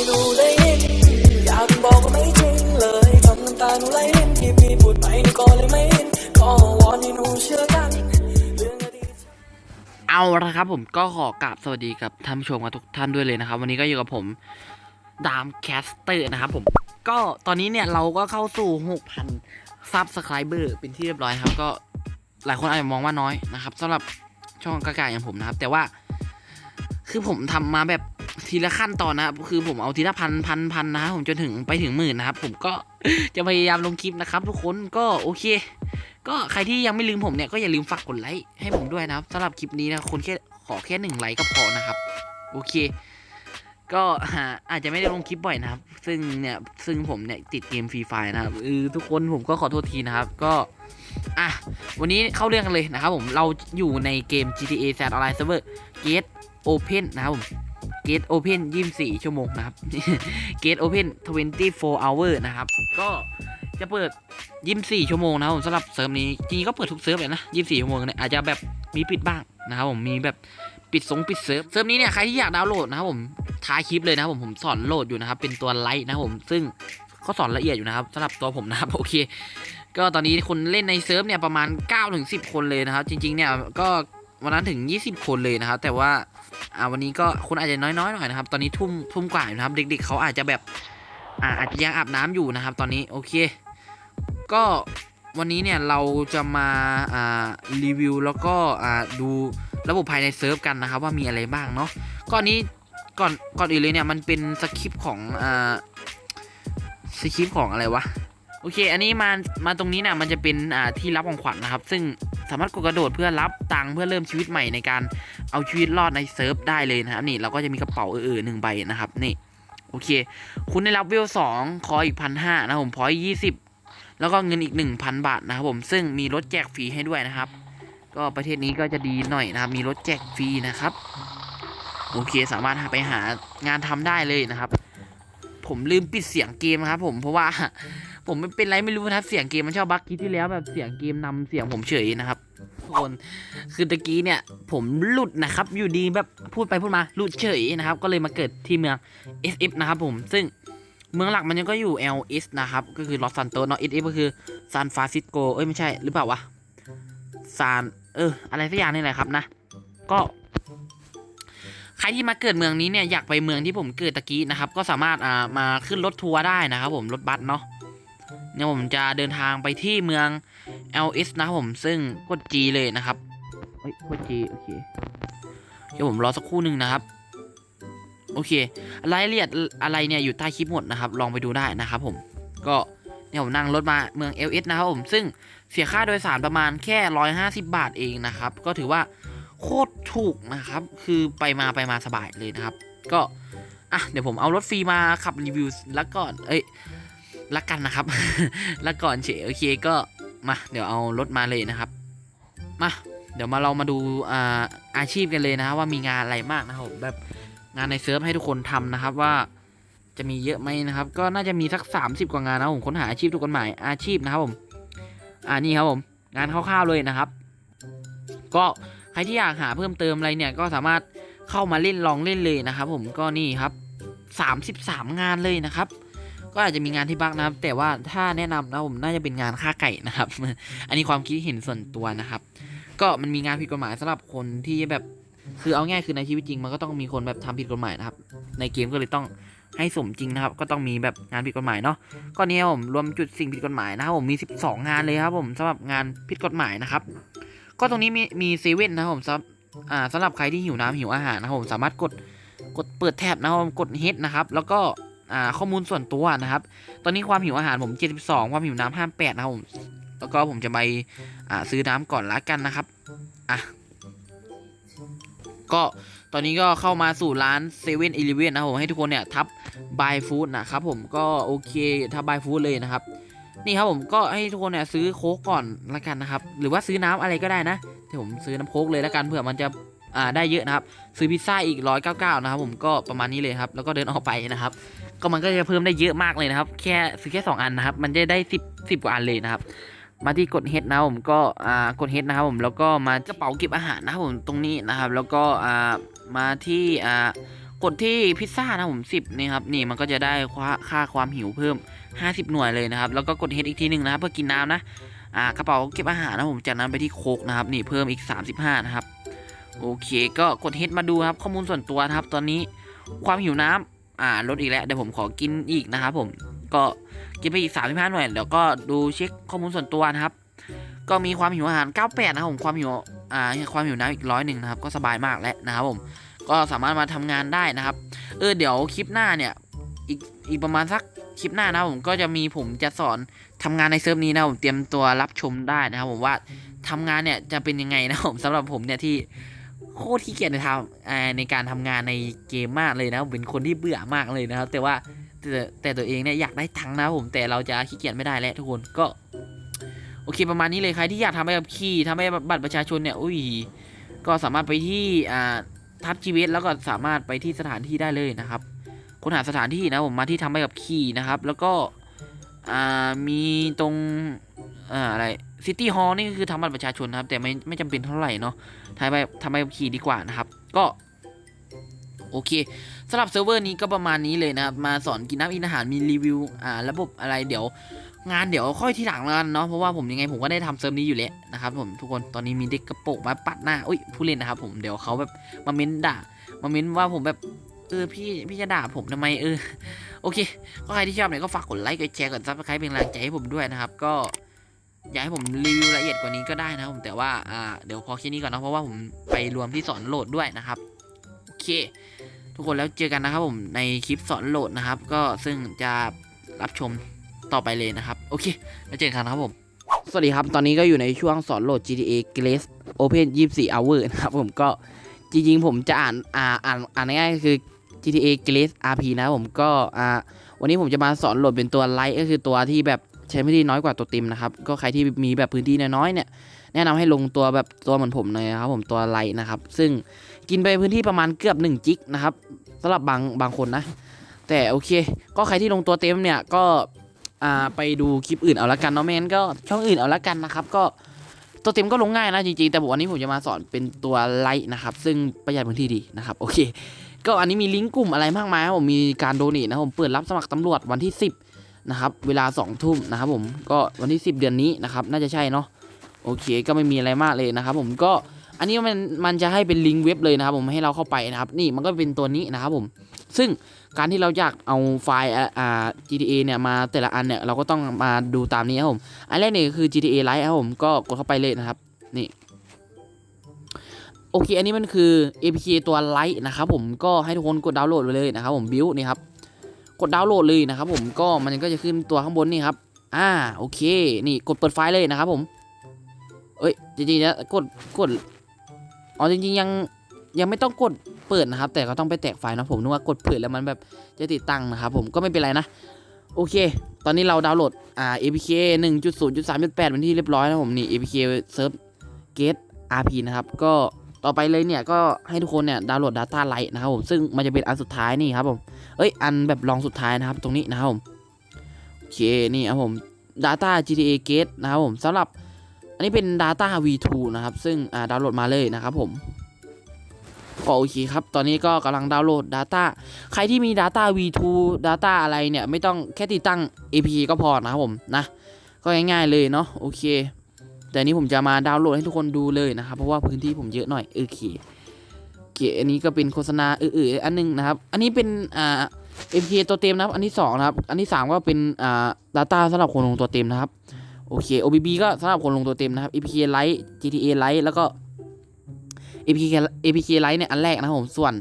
ให้หนูได้ยิน อยากบอกก็ไม่จริงเลยทำน้ำตาหนูไหลรินที่พี่พูดไปก็เลยไม่ยินก็วอนให้หนูเชื่อกันเอาละครับผมก็ขอกราบสวัสดีกับท่านผู้ชมกับทุกท่านด้วยเลยนะครับ วันนี้ก็อยู่กับผมดามแคสเตอร์นะครับผมก็ตอนนี้เนี่ยเราก็เข้าสู่ 6,000ซับสไครเบอร์เป็นที่เรียบร้อยครับ ก็หลายคนอาจจะมองว่าน้อยนะครับสำหรับช่องกากาอย่างผมนะครับ แต่ว่าคือผมทำมาแบบ ทีละขั้นตอนนะครับคือผมเอาทีละพันพันพันนะครับผมจนถึงไปถึงหมื่นนะครับ ผมก็จะพยายามลงคลิปนะครับ ทุกคนก็โอเค ก็ใครที่ยังไม่ลืมผมเนี่ยก็อย่าลืมฝากกดไลค์ให้ผมด้วยนะครับสำหรับคลิปนี้นะคนแค่ขอแค่หนึ่งไลค์ก็พอนะครับ โอเค ก็อาจจะไม่ได้ลงคลิปบ่อยนะครับ ซึ่งเนี่ยซึ่งผมเนี่ยติดเกมฟรีไฟนะครับเออทุกคนผมก็ขอโทษทีนะครับ ก็อะวันนี้เข้าเรื่องกันเลยนะครับผมเราอยู่ในเกม GTA San Online Server Gate Open นะครับผม Gate Open 24ชั่วโมงนะครับ Gate Open 24 hour นะครับ ก็จะเปิด24ชั่วโมงนะครับผมสำหรับเซิร์ฟนี้จริงๆก็เปิดทุกเซิร์ฟเลยนะ24ชั่วโมงเนี่ยอาจจะแบบมีปิดบ้างนะครับผมมีแบบปิดสงปิดเซิร์ฟเซิร์ฟนี้เนี่ยใครที่อยากดาวน์โหลดนะครับผมท้ายคลิปเลยนะครับผมผมสอนโหลดอยู่นะครับเป็นตัวไลท์นะครับผมซึ่งเขาสอนละเอียดอยู่นะครับสำหรับตัวผมนะครับโอเค ก็ตอนนี้คนเล่นในเซิร์ฟเนี่ยประมาณ9ถึง10 คนเลยนะครับจริงๆเนี่ยก็ วันนั้นถึง 20 คนเลยนะครับ แต่ว่าอ่าวันนี้ก็คนอาจจะน้อยๆหน่อยนะครับ ตอนนี้ทุ่มทุ่มกว่านะครับ เด็ก ๆเขาอาจจะแบบอ่าอาจจะยังอาบน้ำอยู่นะครับ ตอนนี้โอเค ก็วันนี้เนี่ยเราจะมาอ่ารีวิวแล้วก็อ่าดูระบบภายในเซิร์ฟกันนะครับว่ามีอะไรบ้างเนาะก่อนนี้ก่อนก่อนอื่นเลยเนี่ยมันเป็นสคริปต์ของอ่าสคริปต์ของอะไรวะโอเค อันนี้มามาตรงนี้นี่ยมันจะเป็นอ่าที่รับของขวัญนะครับ ซึ่ง สามารถกดกระโดดเพื่อรับตังค์เพื่อเริ่มชีวิตใหม่ในการเอาชีวิตรอดในเซิร์ฟได้เลยนะครับนี่เราก็จะมีกระเป๋าเออๆหนึ่งใบนะครับนี่โอเค คุณได้รับเวลสองคออีกพันห้านะผมพอยยี่สิบแล้วก็เงินอีก1,000บาทนะครับผมซึ่งมีรถแจกฟรีให้ด้วยนะครับ ก็ประเทศนี้ก็จะดีหน่อยนะครับ มีรถแจกฟรีนะครับโอเคสามารถไปหางานทำได้เลยนะครับ ผมลืมปิดเสียงเกมครับผมเพราะว่า ผมไม่เป็นไรไม่รู้นะครับเสียงเกมมันชอบบั๊กกี้ที่แล้วแบบเสียงเกมนำเสียงผมเฉยนะครับทุกคนคือตะกี้เนี่ยผมหลุดนะครับ อยู่ดีแบบพูดไปพูดมาหลุดเฉยนะครับ ก็เลยมาเกิดที่เมือง SF นะครับผมซึ่งเมืองหลักมันยังก็อยู่ LS นะครับ ก็คือลอสซันโตเนาะ SF ก็คือซานฟรานซิสโกเอ้ยไม่ใช่หรือเปล่าวะซานเออ อะไรสักอย่างนี่แหละครับนะ ก็ ใครที่มาเกิดเมืองนี้เนี่ยอยากไปเมืองที่ผมเกิดตะกี้นะครับ ก็สามารถอ่ามาขึ้นรถทัวร์ได้นะครับผมรถบัสเนาะ เนี่ยผมจะเดินทางไปที่เมือง LS นะครับผมซึ่งกด G เลยนะครับเฮ้ยกด G โอเคเดี๋ยวผมรอสักครู่หนึ่งนะครับ โอเครายละเอียดอะไรเนี่ยอยู่ใต้คลิปหมดนะครับ ลองไปดูได้นะครับผมก็เนี่ยผมนั่งรถมาเมือง LS นะครับผมซึ่งเสียค่าโดยสารประมาณแค่ 150 บาทเองนะครับ ก็ถือว่าโคตรถูกนะครับ คือไปมาไปมาสบายเลยนะครับ ก็อะเดี๋ยวผมเอารถฟรีมาขับรีวิวแล้วก่อนเอ้ย ละกันนะครับแล้วก่อนเฉยโอเคก็มาเดี๋ยวเอารถมาเลยนะครับมาเดี๋ยวมาเรามาดูอาอาชีพกันเลยนะว่ามีงานอะไรมากนะครับแบบงานในเซิร์ฟให้ทุกคนทำนะครับว่าจะมีเยอะไหมนะครับ ก็น่าจะมีสัก 30 กว่างานนะผมค้นหาอาชีพทุกคนหมายอาชีพนะครับผมอ่านี่ครับผมงานคร่าวๆเลยนะครับ ก็ใครที่อยากหาเพิ่มเติมอะไรเนี่ยก็สามารถเข้ามาเล่นลองเล่นเลยนะครับ ผมก็นี่ครับ 33 งานเลยนะครับ ก็อาจจะมีงานที่บักนะครับ แต่ว่าถ้าแนะนำนะผมน่าจะเป็นงานฆ่าไก่นะครับ อันนี้ความคิดเห็นส่วนตัวนะครับ ก็มันมีงานผิดกฎหมายสำหรับคนที่แบบคือเอาง่ายคือในชีวิตจริงมันก็ต้องมีคนแบบทำผิดกฎหมายนะครับ ในเกมก็เลยต้องให้สมจริงนะครับ ก็ต้องมีแบบงานผิดกฎหมายเนาะก็เนี่ยผมรวมจุดสิ่งผิดกฎหมายนะครับผมมี 12 งานเลยครับผมสำหรับงานผิดกฎหมายนะครับ ก็ตรงนี้มีมีเซเว่นนะครับผมสำหรับอ่าสำหรับใครที่หิวน้ำหิวอาหารนะครับผมสามารถกดกดเปิดแท็บนะครับกดเฮดนะครับ แล้วก็ อ่าข้อมูลส่วนตัวนะครับ ตอนนี้ความหิวอาหารผม 72 ความหิวน้ำ58นะครับผมแล้วก็ผมจะไปอ่าซื้อน้ำก่อนละกันนะครับอะก็ตอนนี้ก็เข้ามาสู่ร้านเซเว่นอีเลเว่นนะครับผมให้ทุกคนเนี่ยทับบายฟู้ดนะครับผมก็โอเคทับบายฟู้ดเลยนะครับ นี่ครับผมก็ให้ทุกคนเนี่ยซื้อโค้กก่อนละกันนะครับ หรือว่าซื้อน้ำอะไรก็ได้นะแต่ผมซื้อน้ำโค้กเลยละกันเผื่อมันจะอ่าได้เยอะนะครับ ซื้อพิซซ่าอีกร้อยเก้าเก้านะครับผมก็ประมาณนี้เลยครับ แล้วก็เดินออกไปนะครับ ก็มันก็จะเพิ่มได้เยอะมากเลยนะครับ แค่ซื้อแค่สองอันนะครับ มันจะได้สิบสิบกว่าอันเลยนะครับ มาที่กดเฮดนะผมก็อ่ากดเฮดนะครับผมแล้วก็มากระเป๋าเก็บอาหารนะครับผมตรงนี้นะครับ แล้วก็อ่ามาที่อ่ากดที่พิซซ่านะผมสิบนี่ครับนี่มันก็จะได้ค่าความหิวเพิ่ม 50 หน่วยเลยนะครับ แล้วก็กดเฮดอีกทีหนึ่งนะครับเพื่อกินน้ำนะอ่ากระเป๋าเก็บอาหารนะผมจากนั้นไปที่โคกนะครับนี่เพิ่มอีก 35 นะครับ โอเค ก็กดเฮดมาดูครับ ข้อมูลส่วนตัวนะครับ ตอนนี้ความหิวน้ำ อ่าลดอีกแล้วเดี๋ยวผมขอกินอีกนะครับผมก็กินไปอีก35หน่วยเดี๋ยวก็ดูเช็คข้อมูลส่วนตัวนะครับ ก็มีความหิวอาหาร 98 นะครับผมความหิวอ่าความหิวน้ำอีกร้อยหนึ่งนะครับ ก็สบายมากแล้วนะครับผมก็สามารถมาทำงานได้นะครับ เออเดี๋ยวคลิปหน้าเนี่ยอีกอีกประมาณสักคลิปหน้านะผมก็จะมีผมจะสอนทำงานในเซิร์ฟนี้นะผมเตรียมตัวรับชมได้นะครับผมว่าทำงานเนี่ยจะเป็นยังไงนะผมสำหรับผมเนี่ยที่ โคตรขี้เกียจในทำในการทำงานในเกมมากเลยนะเป็นคนที่เบื่อมากเลยนะครับ แต่ว่าแต่แต่ตัวเองเนี่ยอยากได้ทังนะผมแต่เราจะขี้เกียจไม่ได้แล้วทุกคนก็ โอเคประมาณนี้เลยใครที่อยากทำใบขับขี่ทำใบบัตรประชาชนเนี่ยอุ้ยก็สามารถไปที่อ่าทับชีวิตแล้วก็สามารถไปที่สถานที่ได้เลยนะครับค้นหาสถานที่นะผมมาที่ทำใบกับขี่นะครับ แล้วก็อ่ามีตรงอ่าอะไร ซิตี้ฮอล์นี่ก็คือทำบัตรประชาชนนะครับ แต่ไม่ไม่จำเป็นเท่าไหร่เนาะทำใบทำใบกับขี่ดีกว่านะครับ ก็โอเคสำหรับเซิร์ฟเวอร์นี้ก็ประมาณนี้เลยนะครับ มาสอนกินน้ำอินอาหารมีรีวิวอ่าระบบอะไรเดี๋ยว งานเดี๋ยวค่อยที่หลังแล้วกันเนาะเพราะว่าผมยังไงผมก็ได้ทำเซิร์ฟนี้อยู่แล้วนะครับผมทุกคนตอนนี้มีเด็กกระโปรงมาปัดหน้าอุ้ยผู้เล่นนะครับผมเดี๋ยวเขาแบบมาเม้นด่า มาเม้นว่าผมแบบเออพี่พี่จะด่าผมทำไมเออโอเค ก็ใครที่ชอบเนี่ยก็ฝากกดไลค์กดแชร์กดซับสไครป์เป็นกำลังใจให้ผมด้วยนะครับ ก็ อยากให้ผมรีวิวละเอียดกว่านี้ก็ได้นะผมแต่ว่าอ่าเดี๋ยวพอแค่นี้ก่อนนะเพราะว่าผมไปรวมที่สอนโหลดด้วยนะครับโอเค ทุกคนแล้วเจอกันนะครับผมในคลิปสอนโหลดนะครับ ก็ซึ่งจะรับชมต่อไปเลยนะครับ โอเค แล้วเจอกันครับผม สวัสดีครับ ตอนนี้ก็อยู่ในช่วงสอนโหลด GTA Grace Open 24 Hour นะครับผมก็จริงๆผมจะอ่านอ่าอ่านอ่านง่ายๆก็คือ GTA Grace RP นะผมก็อ่าวันนี้ผมจะมาสอนโหลดเป็นตัวไลท์ก็คือตัวที่แบบ ใช้พื้นที่น้อยกว่าตัวเต็มนะครับ ก็ใครที่มีแบบพื้นที่น้อยๆเนี่ย แนะนำให้ลงตัวแบบตัวเหมือนผมเลยนะครับผมตัวไลท์นะครับ ซึ่งกินไปพื้นที่ประมาณเกือบ1จิกนะครับสำหรับบางบางคนนะ แต่โอเค ก็ใครที่ลงตัวเต็มเนี่ยก็อ่าไปดูคลิปอื่นเอาละกันเนาะแมนก็ช่องอื่นเอาละกันนะครับ ก็ตัวเต็มก็ลงง่ายนะจริงๆ แต่วันนี้ผมจะมาสอนเป็นตัวไลท์นะครับ ซึ่งประหยัดพื้นที่ดีนะครับโอเค ก็อันนี้มีลิงก์กลุ่มอะไรมากมายครับผมมีการโดเนทนะผมเปิดรับสมัครตำรวจวันที่ 10 นะครับเวลา2ทุ่มนะครับผมก็วันที่ 10 เดือนนี้นะครับน่าจะใช่เนาะโอเคก็ไม่มีอะไรมากเลยนะครับผมก็อันนี้มันมันจะให้เป็นลิงก์เว็บเลยนะครับผมให้เราเข้าไปนะครับนี่มันก็เป็นตัวนี้นะครับผมซึ่งการที่เราอยากเอาไฟล์อ่าอ่า GTA เนี่ยมาแต่ละอันเนี่ยเราก็ต้องมาดูตามนี้ครับผมอันแรกเนี่ยคือ GTA Lite ครับผมก็กดเข้าไปเลยนะครับนี่โอเคอันนี้มันคือ APK ตัว Lite นะครับผมก็ให้ทุกคนกดดาวน์โหลดไปเลยนะครับผมบิวนี่ครับ กดดาวน์โหลดเลยนะครับผมก็มันก็จะขึ้นตัวข้างบนนี่ครับอ่าโอเคนี่กดเปิดไฟล์เลยนะครับผมเอ้ยจริงๆนะกดกดอ๋อจริงๆยังยังไม่ต้องกดเปิดนะครับ แต่ก็ต้องไปแตกไฟล์นะผมนึกว่ากดเปิดแล้วมันแบบจะติดตั้งนะครับผมก็ไม่เป็นไรนะโอเค ตอนนี้เราดาวน์โหลดอ่า APK 1.0.3.8เป็นที่เรียบร้อยนะผมนี่ APK Serve Gate RP นะครับก็ ต่อไปเลยเนี่ยก็ให้ทุกคนเนี่ยดาวน์โหลด Data Lite นะครับผมซึ่งมันจะเป็นอันสุดท้ายนี่ครับผมเอ้ยอันแบบรองสุดท้ายนะครับตรงนี้นะครับผมโอเคนี่ครับผม Data GTA Gate นะครับผมสำหรับอันนี้เป็น Data V2 นะครับซึ่งดาวน์โหลดมาเลยนะครับผมก็โอเคครับ ตอนนี้ก็กำลังดาวน์โหลด Data ใครที่มี Data V2 Data อะไรเนี่ย ไม่ต้องแค่ติดตั้ง APK ก็พอนะครับผมนะ ก็ง่ายๆเลยเนาะโอเค แต่นี้ผมจะมาดาวน์โหลดให้ทุกคนดูเลยนะครับ เพราะว่าพื้นที่ผมเยอะหน่อยโอเคโอเคอันนี้ก็เป็นโฆษณาเออๆอันหนึงนะครับ อันนี้เป็นอ่า APK ตัวเต็มนะครับ อันที่สองนะครับ อันที่สามก็เป็นอ่า Data สำหรับคนลงตัวเต็มนะครับ โอเค OBB ก็สำหรับคนลงตัวเต็มนะครับ APK Lite GTA Lite แล้วก็ APK APK Lite เนี่ยอันแรกนะครับผม ส่วน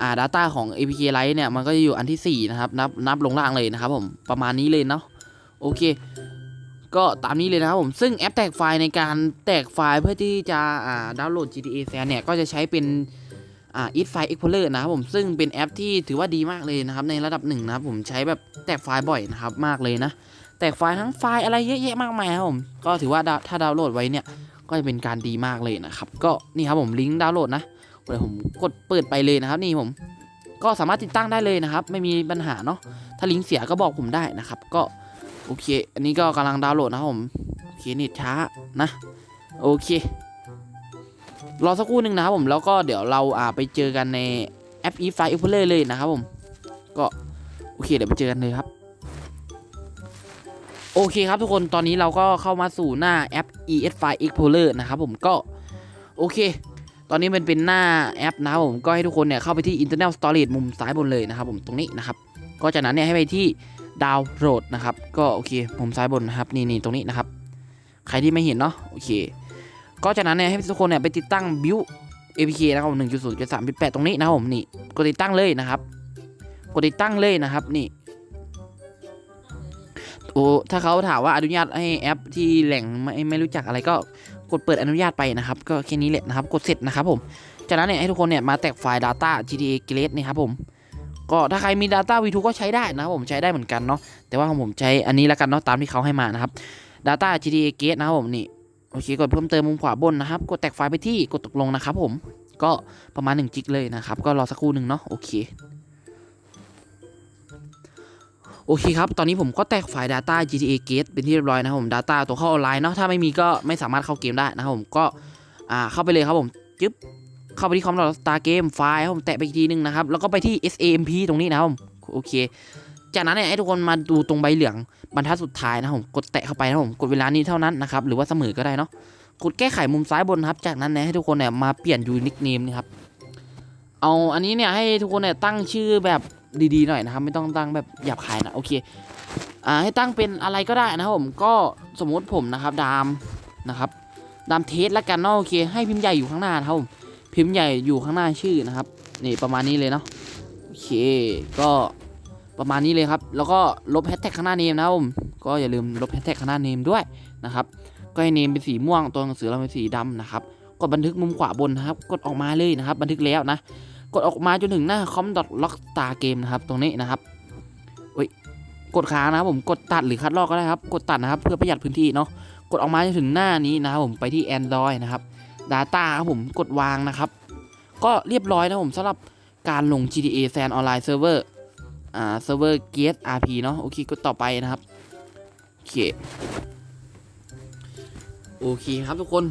อ่า Data ของ APK Lite เนี่ยมันก็จะอยู่อันที่ 4 นะครับ นับนับลงล่างเลยนะครับผม ประมาณนี้เลยเนาะ โอเค ก็ตามนี้เลยนะครับผมซึ่งแอปแตกไฟล์ในการแตกไฟล์เพื่อที่จะดาวน์โหลด GTA San เนี่ยก็จะใช้เป็นอ่า It File Explorer นะครับผมซึ่งเป็นแอปที่ถือว่าดีมากเลยนะครับในระดับหนึ่งนะครับผมใช้แบบแตกไฟล์บ่อยนะครับมากเลยนะ แตกไฟล์ทั้งไฟล์อะไรเยอะแยะมากมายครับผมก็ถือว่าถ้าดาวน์โหลดไว้เนี่ยก็จะเป็นการดีมากเลยนะครับก็นี่ครับผมลิงก์ดาวน์โหลดนะเดี๋ยวผมกดเปิดไปเลยนะครับนี่ผมก็สามารถติดตั้งได้เลยนะครับ ไม่มีปัญหาเนาะถ้าลิงก์เสียก็บอกผมได้นะครับ ก็ โอเค อันนี้ก็กำลังดาวน์โหลดนะครับผมโอเคเน็ตช้านะ โอเครอสักครู่หนึ่งนะครับผมแล้วก็เดี๋ยวเราอ่าไปเจอกันในแอป e f i Explorer เลยนะครับผมก็โอเคเดี๋ยวไปเจอกันเลยครับ โอเคครับทุกคนตอนนี้เราก็เข้ามาสู่หน้าแอป ES File Explorer นะครับผมก็โอเค ตอนนี้มันเป็นหน้าแอปนะครับผมก็ให้ทุกคนเนี่ยเข้าไปที่ internal storage มุมซ้ายบนเลยนะครับผมตรงนี้นะครับ ก็จากนั้นเนี่ยให้ไปที่ ดาวโหลดนะครับ ก็โอเคมุมซ้ายบนนะครับ นี่นี่ตรงนี้นะครับ ใครที่ไม่เห็นเนาะโอเค ก็จากนั้นเนี่ยให้ทุกคนเนี่ยไปติดตั้ง build APK นะครับผม1.0.3.8ตรงนี้นะครับผมนี่กดติดตั้งเลยนะครับกดติดตั้งเลยนะครับนี่โอ้ถ้าเขาถามว่าอนุญาตให้แอปที่แหล่งไม่ไม่รู้จักอะไรก็กดเปิดอนุญาตไปนะครับ ก็แค่นี้แหละนะครับ กดเสร็จนะครับผมจากนั้นเนี่ยให้ทุกคนเนี่ยมาแตกไฟล์ Data GTA Grade นี่ครับผม ก็ถ้าใครมี Data V2 ก็ใช้ได้นะครับผมใช้ได้เหมือนกันเนาะแต่ว่าของผมใช้อันนี้แล้วกันเนาะตามที่เขาให้มานะครับ Data GTA Grade นะครับผมนี่โอเคกดเพิ่มเติมมุมขวาบนนะครับ กดแตกไฟล์ไปที่กดตกลงนะครับผมก็ประมาณ1จิกเลยนะครับ ก็รอสักครู่หนึ่งเนาะโอเคโอเคครับ ตอนนี้ผมก็แตกไฟล์ Data GTA Gate เป็นที่เรียบร้อยนะครับผม Data ตัวเข้าออนไลน์เนาะ ถ้าไม่มีก็ไม่สามารถเข้าเกมได้นะครับผม ก็ อ่า เข้าไปเลยครับผม จึ๊บ เข้าไปที่คอมดอทสตาร์เกมไฟล์ครับผมแตะไปอีกทีนึงนะครับ แล้วก็ไปที่ SAMP ตรงนี้นะครับผมโอเค จากนั้นเนี่ยให้ทุกคนมาดูตรงใบเหลืองบรรทัดสุดท้ายนะครับผมกดแตะเข้าไปนะครับผมกดเวลานี้เท่านั้นนะครับหรือว่าเสมอก็ได้เนาะกดแก้ไขมุมซ้ายบนครับ จากนั้นเนี่ยให้ทุกคนเนี่ยมาเปลี่ยนยูนิคเนมนี่ครับเอาอันนี้เนี่ยให้ทุกคนเนี่ยตั้งชื่อแบบดีๆหน่อยนะครับ ไม่ต้องตั้งแบบหยาบคายนะโอเคอ่าให้ตั้งเป็นอะไรก็ได้นะครับผมก็สมมติผมนะครับดามนะครับดามเทสแล้วกันเนาะโอเค ให้พิมพ์ใหญ่อยู่ข้างหน้านะครับผม พิมพ์ใหญ่อยู่ข้างหน้าชื่อนะครับ นี่ประมาณนี้เลยเนาะโอเค ก็ประมาณนี้เลยครับ แล้วก็ลบแฮชแท็กข้างหน้าเนมนะครับผมก็อย่าลืมลบแฮชแท็กข้างหน้าเนมด้วยนะครับ ก็ให้เนมเป็นสีม่วงตัวหนังสือเราเป็นสีดำนะครับ กดบันทึกมุมขวาบนนะครับ กดออกมาเลยนะครับ บันทึกแล้วนะ กดออกมาจนถึงหน้า com.lockstar game นะครับ ตรงนี้นะครับกดค้างนะครับผม กดตัดหรือคัดลอกก็ได้ครับ กดตัดนะครับเพื่อประหยัดพื้นที่เนาะ กดออกมาจนถึงหน้านี้นะครับผม ไปที่ Android นะครับ Data ครับผมกดวางนะครับ ก็เรียบร้อยนะผมสำหรับการลง GTA San Online Server อ่า Server Gate RP เนาะโอเคกดต่อไปนะครับ โอเค โอเคครับทุกคน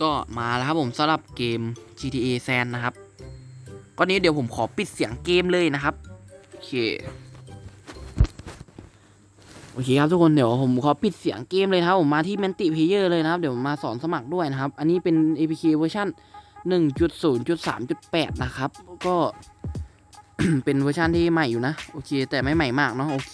ก็มาแล้วครับผมสำหรับเกม GTA San นะครับก็นี้เดี๋ยวผมขอปิดเสียงเกมเลยนะครับ โอเค โอเคครับทุกคนเดี๋ยวผมขอปิดเสียงเกมเลยครับผมมาที่ m a n t i Player เลยนะครับ เดี๋ยวมาสอนสมัครด้วยนะครับ อันนี้เป็น APK เวอร์ชัน1.0.3.8 นะครับ ก็เป็นเวอร์ชันที่ใหม่อยู่นะ โอเค แต่ไม่ใหม่มากเนาะโอเค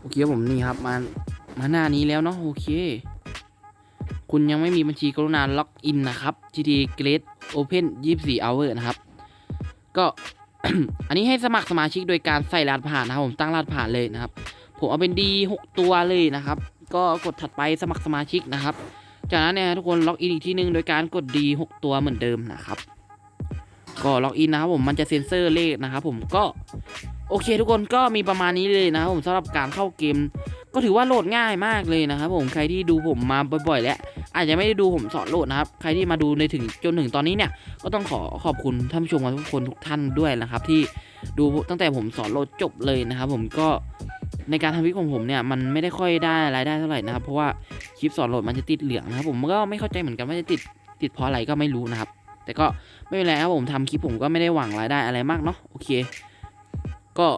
โอเคผมนี่ครับ มามาหน้านี้แล้วเนาะโอเค คุณยังไม่มีบัญชีกรุณาล็อกอินนะครับ GT Great Open 24 Hour นะครับ ก็ อันนี้ให้สมัครสมาชิกโดยการใส่รหัสผ่านนะครับผมตั้งรหัสผ่านเลยนะครับ ผมเอาเป็น D 6ตัวเลยนะครับ ก็กดถัดไปสมัครสมาชิกนะครับ จากนั้นเนี่ยทุกคนล็อกอินอีกทีหนึงโดยการกด D 6ตัวเหมือนเดิมนะครับ ก็ล็อกอินนะครับผมมันจะเซ็นเซอร์เลขนะครับผมก็ โอเคทุกคนก็มีประมาณนี้เลยนะครับผมสำหรับการเข้าเกม ก็ถือว่าโหลดง่ายมากเลยนะครับผมใครที่ดูผมมาบ่อยๆ แล้วอาจจะไม่ได้ดูผมสอนโหลดนะครับ ใครที่มาดูในถึงจนถึงตอนนี้เนี่ย ก็ต้องขอขอบคุณท่านผู้ชมทุกคนทุกท่านด้วยนะครับ ที่ดูตั้งแต่ผมสอนโหลดจบเลยนะครับผมก็ในการทำวิดีโอของผมเนี่ยมันไม่ได้ค่อยได้รายได้เท่าไหร่นะครับ เพราะว่าคลิปสอนโหลดมันจะติดเหลืองนะครับผมก็ไม่เข้าใจเหมือนกันว่าจะติดติดเพราะอะไรก็ไม่รู้นะครับ แต่ก็ไม่เป็นไรครับผมทำคลิปผมก็ไม่ได้หวังรายได้อะไรมากเนาะโอเค ก็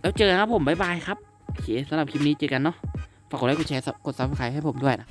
แล้วเจอกันครับผมบ๊ายบายครับ โอเคสำหรับคลิปนี้เจอกันเนาะ ฝากกดไลค์ กดแชร์ กดซับสไครต์ให้ผมด้วยนะ